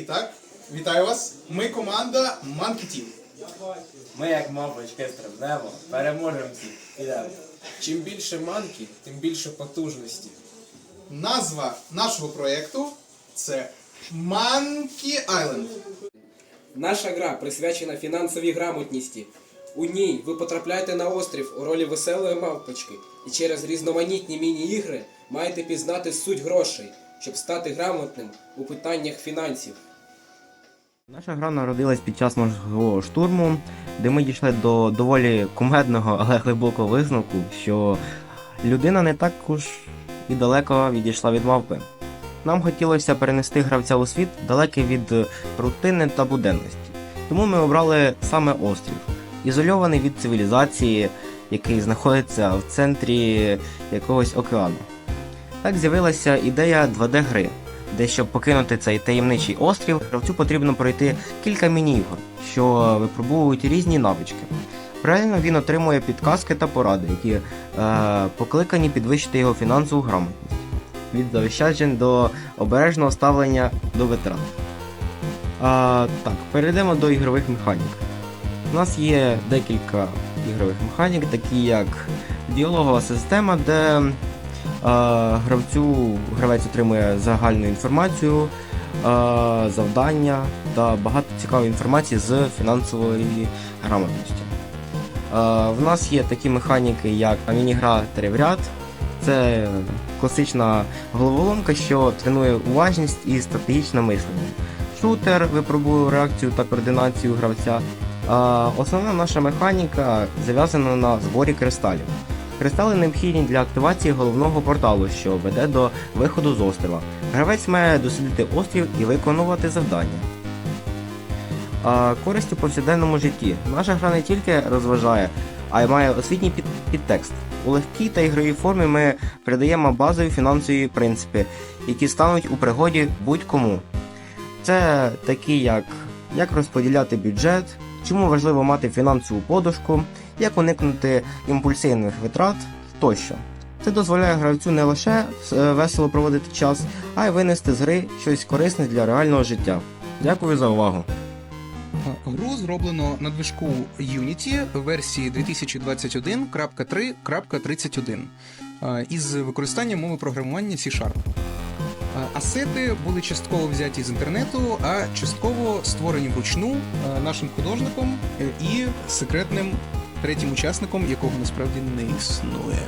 І так, вітаю вас. Ми команда Monkey Team. Ми, як мавпочки, стрибнемо, переможемо всіх. Ідемо. Чим більше манки, тим більше потужності. Назва нашого проєкту це Monkey Island. Наша гра присвячена фінансовій грамотності. У ній ви потрапляєте на острів у ролі веселої мавпочки і через різноманітні міні-ігри маєте пізнати суть грошей, щоб стати грамотним у питаннях фінансів. Наша гра народилась під час морського штурму, де ми дійшли до доволі кумедного, але глибокого висновку, що людина не так уж і далеко відійшла від мавпи. Нам хотілося перенести гравця у світ далекий від рутини та буденності. Тому ми обрали саме острів, ізольований від цивілізації, який знаходиться в центрі якогось океану. Так з'явилася ідея 2D-гри, де щоб покинути цей таємничий острів, гравцю потрібно пройти кілька міні-ігор, що випробовують різні навички. Паралельно він отримує підказки та поради, які е, покликані підвищити його фінансову грамотність від заощаджень до обережного ставлення до витрат. А, так, перейдемо до ігрових механік. У нас є декілька ігрових механік, такі як діалогова система, де гравцю гравець отримує загальну інформацію, завдання та багато цікавої інформації з фінансової грамотності. В нас є такі механіки, як мінігра Теревряд. Це класична головоломка, що тренує уважність і стратегічне мислення. Шутер випробує реакцію та координацію гравця. Основна наша механіка зав'язана на зборі кристалів. Кристали необхідні для активації головного порталу, що веде до виходу з острова. Гравець має дослідити острів і виконувати завдання. А, користь у повсякденному житті. Наша гра не тільки розважає, а й має освітній під- підтекст. У легкій та ігровій формі ми передаємо базові фінансові принципи, які стануть у пригоді будь-кому. Це такі, як як розподіляти бюджет, чому важливо мати фінансову подушку, як уникнути імпульсивних витрат тощо. Це дозволяє гравцю не лише е, весело проводити час, а й винести з гри щось корисне для реального життя. Дякую за увагу. Гру зроблено на движку Unity версії 2021.3.31 е, із використанням мови програмування C-Sharp. Е, Асети були частково взяті з інтернету, а частково створені вручну е, нашим художником е, і секретним третім учасником, якого насправді не існує.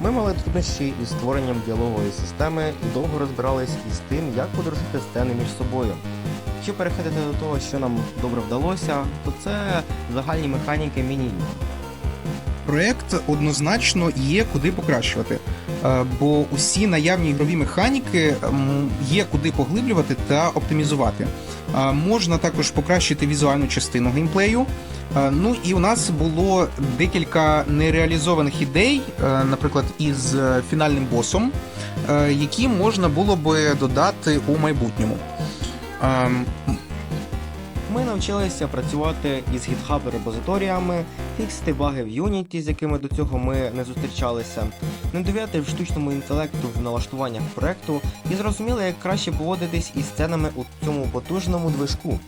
Ми мали труднощі із створенням діалогової системи і довго розбирались із тим, як подружити сцени між собою. Якщо переходити до того, що нам добре вдалося, то це загальні механіки міні Проект однозначно є куди покращувати, е, бо усі наявні ігрові механіки є куди поглиблювати та оптимізувати. Е, Можна також покращити візуальну частину геймплею. Е, Ну і у нас було декілька нереалізованих ідей, наприклад, із фінальним босом, які можна було би додати у майбутньому. Ми навчилися працювати із GitHub репозиторіями, фіксити баги в Unity, з якими до цього ми не зустрічалися, не довіряти штучному інтелекту в налаштуваннях проекту і зрозуміли, як краще поводитись із сценами у цьому потужному движку.